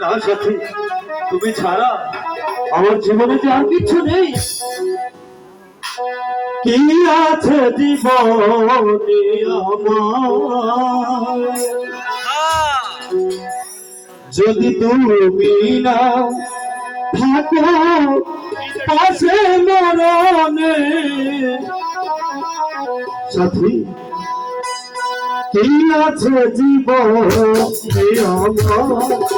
না সাথী। তুমি ছাড়া আমার জীবনে যে আর কিছু নেই। কি আছে জীবনে যদি তুমি না থাকো, পাশে মরণে সাথী, কি আছে জীবনে আমার?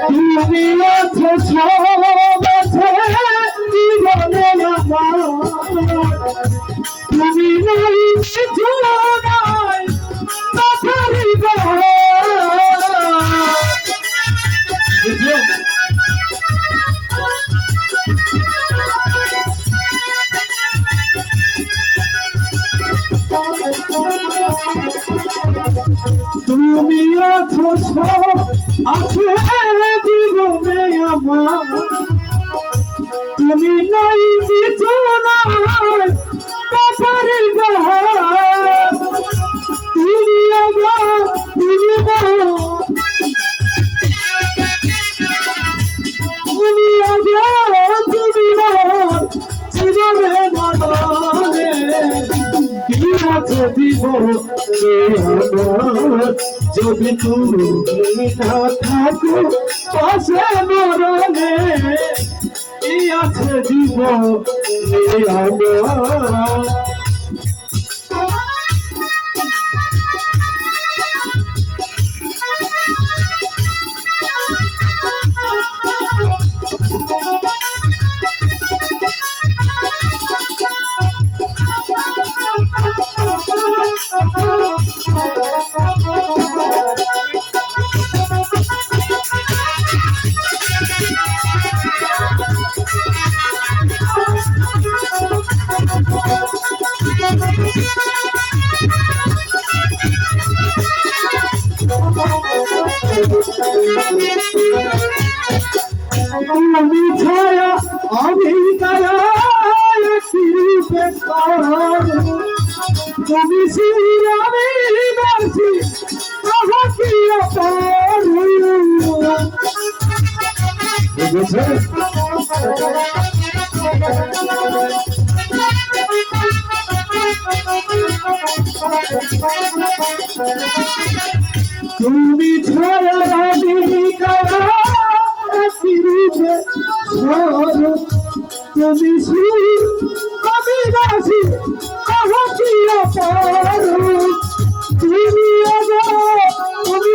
তুমি আছো সব আছে তুমি আছো সব আছে জীবনে আমার। তুমি নাই কিছু আমার যদি তুমি না থাকো পাশে মরণে আছে জীবনে আমার আমি ছায়া আমি তুমি শির আমি বাসি আহা কি অপার বুঝেছে তুমি ছায়া আমি তারা শিরূপে তুমি শির আমি বাসি আহা কি অপার তুমি আমার তুমি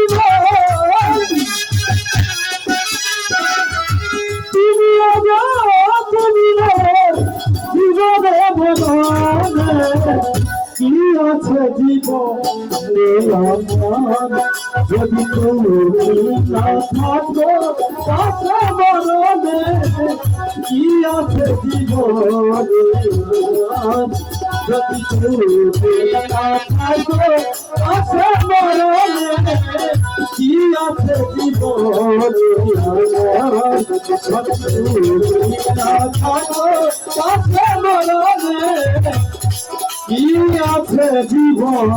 তুমি আমার তুমি জীবনে ভগবান আছে জীবনে যদি তুমি না থাকো পাশে মরণে কি আছে জীবনে যদি তুমি না থাকো কি আছে জীবনে যদি আছে জীবন